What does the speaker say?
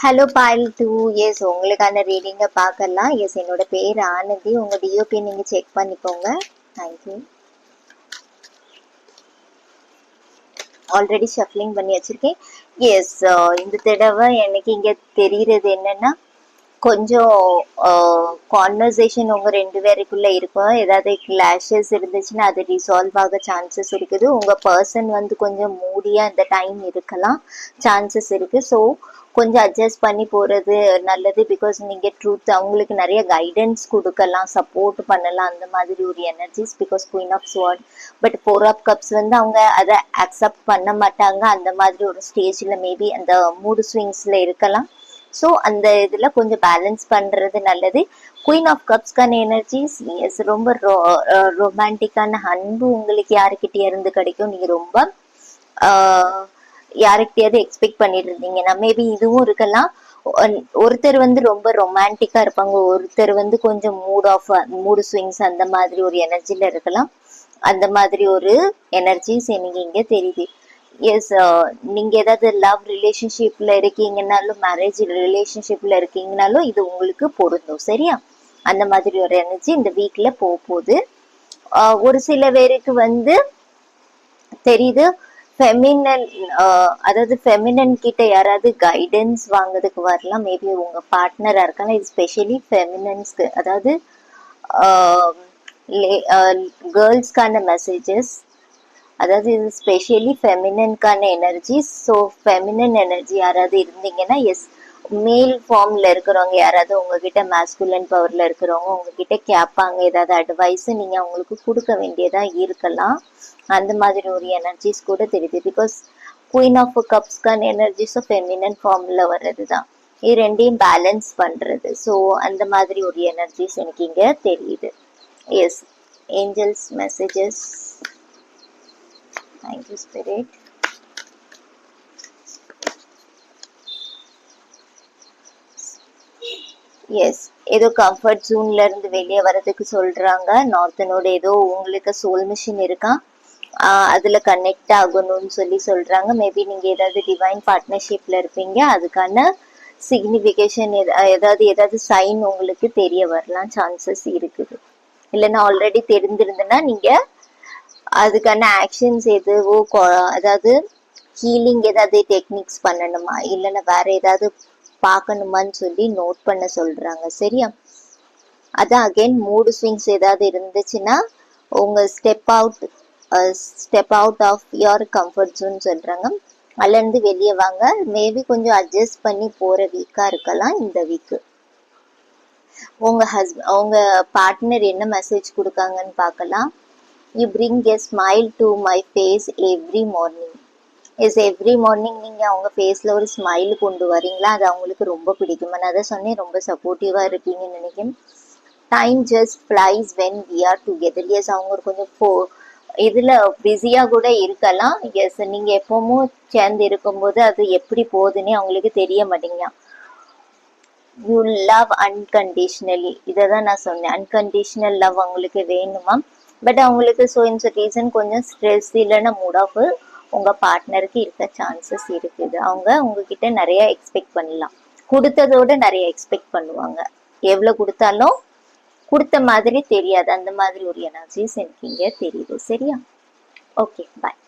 Hello boil two S உங்களுக்கான ரீடிங்கை பார்க்கலாம். எஸ் என்னோட பேர் ஆனந்தி. உங்கள் டிஓபி நீங்கள் செக் பண்ணிக்கோங்க. தேங்க்யூ ஆல்ரெடி ஷஃப்லிங் பண்ணி வச்சுருக்கேன். எஸ் இந்த தடவை எனக்கு இங்கே தெரிகிறது என்னென்னா கொஞ்சம் கான்வர்சேஷன் உங்கள் ரெண்டு பேருக்குள்ளே இருக்கும். ஏதாவது கிளாஷஸ் இருந்துச்சுன்னா அது ரிசால்வ் ஆக சான்சஸ் இருக்குது. உங்கள் பர்சன் வந்து கொஞ்சம் மூடியாக இந்த டைம் இருக்கலாம். சான்சஸ் இருக்குது ஸோ கொஞ்சம் அட்ஜஸ்ட் பண்ணி போகிறது நல்லது பிகாஸ் நீங்கள் ட்ரூத் அவங்களுக்கு நிறைய கைடன்ஸ் கொடுக்கலாம் சப்போர்ட் பண்ணலாம் அந்த மாதிரி ஒரு energies because queen of sword but four of cups வந்து அவங்க அதை அக்செப்ட் பண்ண மாட்டாங்க. அந்த மாதிரி ஒரு ஸ்டேஜில் மேபி அந்த மூடு ஸ்விங்ஸில் இருக்கலாம். ஸோ அந்த இதில் கொஞ்சம் பேலன்ஸ் பண்ணுறது நல்லது. குயின் ஆஃப் கப்ஸ்க்கான எனர்ஜிஸ் எஸ் ரொம்ப ரொ ரொமான்டிக்கான அன்பு உங்களுக்கு யாருக்கிட்டே இருந்து கிடைக்கும்? நீங்கள் ரொம்ப யாருக்கிட்டையாவது எக்ஸ்பெக்ட் பண்ணிட்டு இருந்தீங்கன்னா மேபி இதுவும் இருக்கலாம். ஒருத்தர் வந்து ரொம்ப ரொமான்டிக்கா இருப்பாங்க. ஒருத்தர் வந்து கொஞ்சம் மூட் ஆஃப் மூடு ஸ்விங்ஸ் அந்த மாதிரி ஒரு எனர்ஜில இருக்கலாம். அந்த மாதிரி ஒரு எனர்ஜிஸ் எனக்கு இங்க தெரியுது. எஸ் நீங்க ஏதாவது லவ் ரிலேஷன்ஷிப்ல இருக்கீங்கனாலும் மேரேஜ் ரிலேஷன்ஷிப்ல இருக்கீங்கனாலும் இது உங்களுக்கு பொருந்தும் சரியா? அந்த மாதிரி ஒரு எனர்ஜி இந்த வீக்ல போக போகுது ஒரு சில பேருக்கு வந்து தெரியுது ஃபெமினன் அதாவது ஃபெமினன் கிட்ட யாராவது கைடன்ஸ் வாங்குறதுக்கு வரலாம். மேபி உங்க பார்ட்னரா இருக்கலாம். இது ஸ்பெஷலி ஃபெமினன்ஸ்க்கு அதாவது கேர்ள்ஸ்க்கான மெசேஜஸ் அதாவது இது ஸ்பெஷலி ஃபெமினன்கான எனர்ஜி ஸோ ஃபெமினன் எனர்ஜி யாராவது இருந்தீங்கன்னா எஸ் மேல் ஃபார்மில் இருக்கிறவங்க யாராவது உங்ககிட்ட மேஸ்குலன் பவரில் இருக்கிறவங்க உங்ககிட்ட கேட்பாங்க ஏதாவது அட்வைஸு நீங்கள் அவங்களுக்கு கொடுக்க வேண்டியதாக இருக்கலாம். அந்த மாதிரி ஒரு எனர்ஜிஸ் கூட தெரியுது. பிகாஸ் குயின் ஆஃப் கப்ஸ்க்கான எனர்ஜிஸும் ஃபெமினன் ஃபார்மில் வர்றது தான் இது ரெண்டையும் பேலன்ஸ் பண்ணுறது ஸோ அந்த மாதிரி ஒரு எனர்ஜிஸ் எனக்கு இங்கே தெரியுது. Yes angels messages Thank you, Spirit. Yes ஏதோ கம்ஃபர்ட் ஜோன்ல இருந்து வெளியே வர்றதுக்கு சொல்றாங்க. நார்த்தனோட ஏதோ உங்களுக்கு சோல் மிஷின் இருக்கா? அதுல கனெக்ட் ஆகணும்னு சொல்லி சொல்றாங்க. மேபி நீங்க ஏதாவது டிவைன் பார்ட்னர்ஷிப்ல இருப்பீங்க. அதுக்கான சிக்னிஃபிகேஷன் ஏதாவது ஏதாவது சைன் உங்களுக்கு தெரிய வரலாம். சான்சஸ் இருக்குது. இல்லைன்னா ஆல்ரெடி தெரிஞ்சிருந்ததுன்னா நீங்க அதுக்கான ஆக்ஷன்ஸ் எதுவோ அதாவது ஹீலிங் ஏதாவது டெக்னிக்ஸ் பண்ணணுமா? இல்லைன்னா வேற ஏதாவது பார்க்கணுமான்னு சொல்லி நோட் பண்ண சொல்றாங்க. சரியா? அதான் அகைன் மூடு ஸ்விங்ஸ் ஏதாவது இருந்துச்சுன்னா உங்க step out step out of your comfort zone சொல்றாங்க. அதுலேருந்து வெளியே வாங்க. மேபி கொஞ்சம் அட்ஜஸ்ட் பண்ணி போற வீக்கா இருக்கலாம் இந்த வீக்கு உங்க ஹஸ்பண்ட் உங்க பார்ட்னர் என்ன மெசேஜ் கொடுக்காங்கன்னு பார்க்கலாம். You bring a smile to my face every morning yes every morning நீங்கள் அவங்க ஃபேஸில் ஒரு ஸ்மைல் கொண்டு வரீங்களா? அது அவங்களுக்கு ரொம்ப பிடிக்கும். நான் அதை சொன்னேன் ரொம்ப சப்போர்ட்டிவாக இருக்கீங்கன்னு நினைக்கிறேன். Time just flies when we are together yes அவங்க கொஞ்சம் ஃபோ இதில் பிஸியாக கூட இருக்கலாம். எஸ் நீங்கள் எப்பவும் சேர்ந்து இருக்கும்போது அது எப்படி போகுதுன்னே அவங்களுக்கு தெரிய மாட்டேங்க யூ லவ் அன்கண்டிஷ்னலி இதை தான் நான் சொன்னேன். அன்கண்டிஷ்னல் லவ் அவங்களுக்கு வேணுமா? பட் அவங்களுக்கு ஸோ இந்த ரீசன் கொஞ்சம் ஸ்ட்ரெஸ் இல்லைன்னா மூட் ஆஃப் உங்க பார்ட்னருக்கு இருக்க சான்சஸ் இருக்குது. அவங்க உங்ககிட்ட நிறைய எக்ஸ்பெக்ட் பண்ணலாம். கொடுத்ததோட நிறைய எக்ஸ்பெக்ட் பண்ணுவாங்க. எவ்வளவு கொடுத்தாலும் கொடுத்த மாதிரி தெரியாது. அந்த மாதிரி ஒரு எனர்ஜிஸ் எனக்கு இங்கே தெரியுது. சரியா? Okay bye